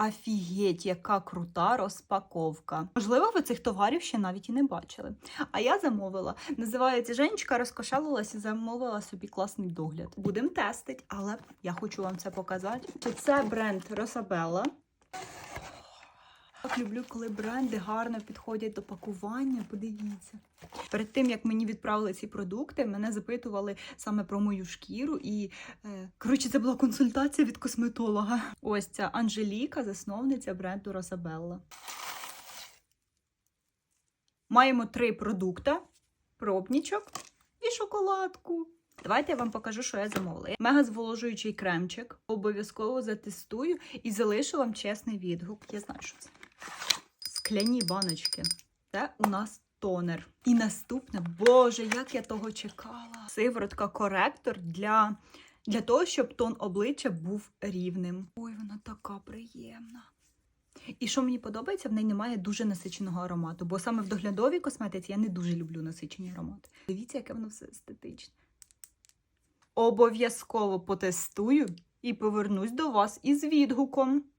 Афігеть, яка крута розпаковка. Можливо, ви цих товарів ще навіть і не бачили. А я замовила. Називається Женечка розкошелилась і замовила собі класний догляд. Будемо тестити, але я хочу вам це показати. Це бренд Росабелла. Люблю, коли бренди гарно підходять до пакування. Подивіться. Перед тим як мені відправили ці продукти, мене запитували саме про мою шкіру, і е, коротше, це була консультація від косметолога. Ось ця Анжеліка, засновниця бренду Росабелла. Маємо три продукти: пробнічок і шоколадку. Давайте я вам покажу, що я замовила. Мега зволожуючий кремчик. Обов'язково затестую і залишу вам чесний відгук. Я знаю, що це. Скляні баночки. Це у нас тонер. І наступне, боже, як я того чекала. Сиворотка коректор для, для того, щоб тон обличчя був рівним. Ой, вона така приємна. І що мені подобається, в неї немає дуже насиченого аромату, бо саме в доглядовій косметиці я не дуже люблю насичені аромати. Дивіться, яке воно все естетичне. Обов'язково потестую і повернусь до вас із відгуком.